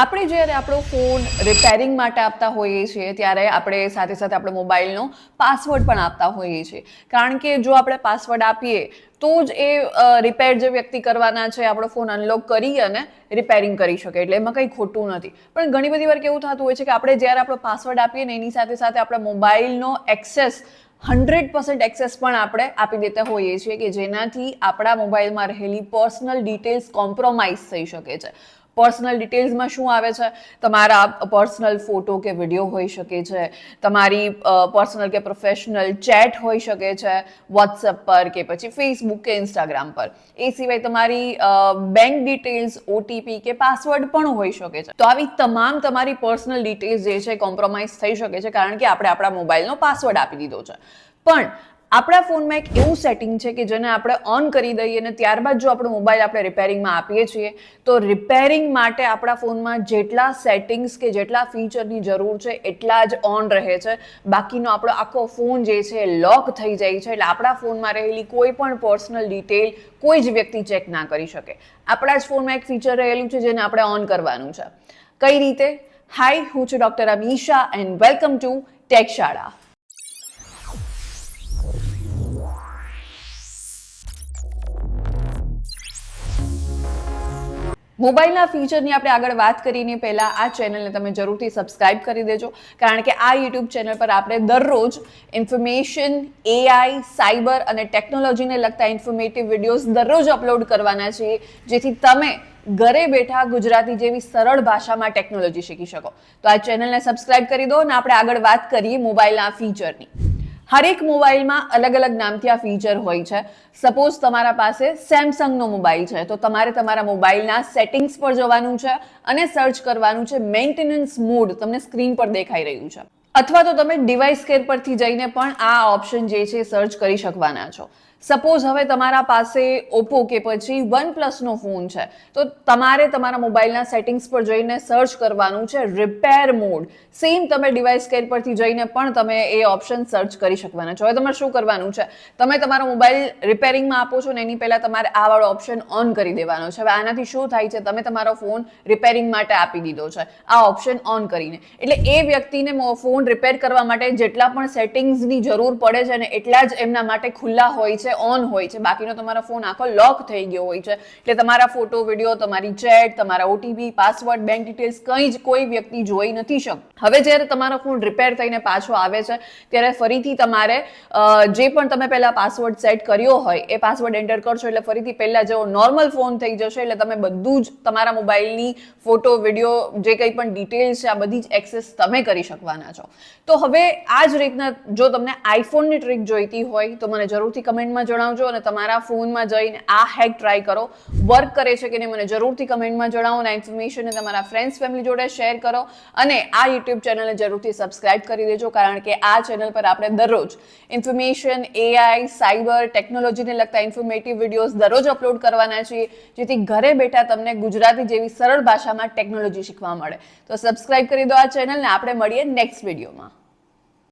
આપણે જ્યારે આપણો ફોન રિપેરિંગ માટે આપતા હોઈએ છીએ, ત્યારે આપણે સાથે સાથે આપણે મોબાઈલનો પાસવર્ડ પણ આપતા હોઈએ છીએ. કારણ કે જો આપણે પાસવર્ડ આપીએ, તો જ એ રિપેર જે વ્યક્તિ કરવાના છે, આપણો ફોન અનલોક કરી અને રિપેરિંગ કરી શકે. એટલે એમાં કંઈ ખોટું નથી. પણ ઘણી બધી વાર કેવું થતું હોય છે કે આપણે જ્યારે આપણો પાસવર્ડ આપીએ ને એની સાથે સાથે આપણા મોબાઈલનો એક્સેસ હંડ્રેડ પર્સન્ટ એક્સેસ પણ આપણે આપી દેતા હોઈએ છીએ કે જેનાથી આપણા મોબાઈલમાં રહેલી પર્સનલ ડિટેલ્સ કોમ્પ્રોમાઇઝ થઈ શકે છે. પર્સનલ ડિટેલ્સમાં શું આવે છે? તમારા પર્સનલ ફોટો કે વીડિયો હોઈ શકે છે. તમારી પર્સનલ કે પ્રોફેશનલ ચેટ હોઈ શકે છે. વોટ્સઅપ પર કે પછી ફેસબુક કે ઇન્સ્ટાગ્રામ પર. એ સિવાય તમારી બેંક ડિટેલ્સ ઓટીપી કે પાસવર્ડ પણ હોઈ શકે છે. તો આવી તમામ તમારી પર્સનલ ડિટેલ્સ જે છે કોમ્પ્રોમાઇઝ થઈ શકે છે, કારણ કે આપણે આપણા મોબાઈલનો પાસવર્ડ આપી દીધો છે. પણ આપણા ફોનમાં એક એવું સેટિંગ છે કે જેને આપણે ઓન કરી દઈએ અને ત્યારબાદ જો આપણો મોબાઈલ આપણે રિપેરિંગમાં આપીએ છીએ, તો રિપેરિંગ માટે આપણા ફોનમાં જેટલા સેટિંગ્સ કે જેટલા ફીચરની જરૂર છે, એટલા જ ઓન રહે છે. બાકીનો આપણો આખો ફોન જે છે લોક થઈ જાય છે. એટલે આપણા ફોનમાં રહેલી કોઈ પણ પર્સનલ ડિટેલ કોઈ જ વ્યક્તિ ચેક ના કરી શકે. આપણા જ ફોનમાં એક ફીચર રહેલું છે, જેને આપણે ઓન કરવાનું છે. કઈ રીતે? હાય હું છું doctor Amisha and welcome to tech શાળા મોબાઈલના ફીચરની આપણે આગળ વાત કરીને પહેલાં આ ચેનલને તમે જરૂરથી સબસ્ક્રાઇબ કરી દેજો, કારણ કે આ યુટ્યુબ ચેનલ પર આપણે દરરોજ ઇન્ફોર્મેશન એઆઈ સાયબર અને ટેકનોલોજીને લગતા ઇન્ફોર્મેટિવ વિડીયોઝ દરરોજ અપલોડ કરવાના છીએ, જેથી તમે ઘરે બેઠા ગુજરાતી જેવી સરળ ભાષામાં ટેકનોલોજી શીખી શકો. તો આ ચેનલને સબસ્ક્રાઇબ કરી દો અને આપણે આગળ વાત કરીએ મોબાઈલના ફીચરની. હરેક મોબાઈલમાં અલગ અલગ નામથી આ ફીચર હોય છે. સપોઝ તમારા પાસે સેમસંગનો મોબાઈલ છે, તો તમારે તમારા મોબાઈલના સેટિંગ્સ પર જવાનું છે અને સર્ચ કરવાનું છે મેન્ટેનન્સ મોડ તમને સ્ક્રીન પર દેખાઈ રહ્યું છે. અથવા તો તમે ડિવાઇસ કેર પરથી જઈને પણ આ ઓપ્શન જે છે સર્ચ કરી શકવાના છો. સપોઝ હવે તમારા પાસે ઓપ્પો કે પછી વન પ્લસનો ફોન છે, તો તમારે તમારા મોબાઈલના સેટિંગ્સ પર જઈને સર્ચ કરવાનું છે રિપેર મોડ સેમ તમે ડિવાઇસ કેર પરથી જઈને પણ તમે એ ઓપ્શન સર્ચ કરી શકવાના છો. હવે તમારે શું કરવાનું છે? તમે તમારો મોબાઈલ રિપેરિંગમાં આપો છો ને એની પહેલાં તમારે આ વાળો ઓપ્શન ઓન કરી દેવાનો છે. હવે આનાથી શું થાય છે? તમે તમારો ફોન રિપેરિંગ માટે આપી દીધો છે. આ ઓપ્શન ઓન કરીને. એટલે એ વ્યક્તિને ફોન રિપેર કરવા માટે જેટલા પણ સેટિંગ્સની જરૂર પડે છે ને એટલા જ એમના માટે ખુલ્લા હોય છે. ઓન હોય છે, બાકીનો તમારો ફોન આખો લોક થઈ ગયો હોય છે. એટલે તમારા ફોટો, વીડિયો, તમારી ચેટ, તમારા ઓટીપી પાસવર્ડ બેંક ડિટેલ્સ કંઈ જ કોઈ વ્યક્તિ જોઈ નથી શક હવે જ્યારે તમારો ફોન રિપેર થઈને પાછો આવે છે, ત્યારે ફરીથી તમારે જે પણ તમે પહેલા પાસવર્ડ સેટ કર્યો હોય, એ પાસવર્ડ એન્ટર કરશો એટલે ફરીથી પહેલા જેવો નોર્મલ ફોન થઈ જશે, એટલે તમે બધું જ તમારા મોબાઈલની ફોટો વીડિયો, જે કંઈ પણ ડિટેલ્સ છે, આ બધી જ એક્સેસ તમે કરી શકવાના છો. તો હવે આ જ રીતના જો તમને આઈફોનની ટ્રીક જોઈતી હોય, તો મને જરૂરથી કમેન્ટમાં જણાવજો અને તમારા ફોનમાં જઈને આ હેક ટ્રાય કરો. વર્ક કરે છે કે નહીં મને જરૂરથી કમેન્ટમાં જણાવો અને ઇન્ફોર્મેશનને તમારા ફ્રેન્ડ્સ ફેમિલી જોડે શેર કરો. અને આ યુટ્યુબ ચેનલને જરૂરથી સબસ્ક્રાઇબ કરી દેજો કારણ કે આ ચેનલ પર આપણે દરરોજ ઇન્ફોર્મેશન એઆઈ સાયબર ટેકનોલોજીને લગતા ઇન્ફોર્મેટિવ વિડીયોઝ દરરોજ અપલોડ કરવાના છીએ, જેથી ઘરે બેઠા તમને ગુજરાતી જેવી સરળ ભાષામાં ટેકનોલોજી શીખવા મળે. તો સબસ્ક્રાઇબ કરી દો આ ચેનલને આપણે મળીએ નેક્સ્ટ વિડીયોમાં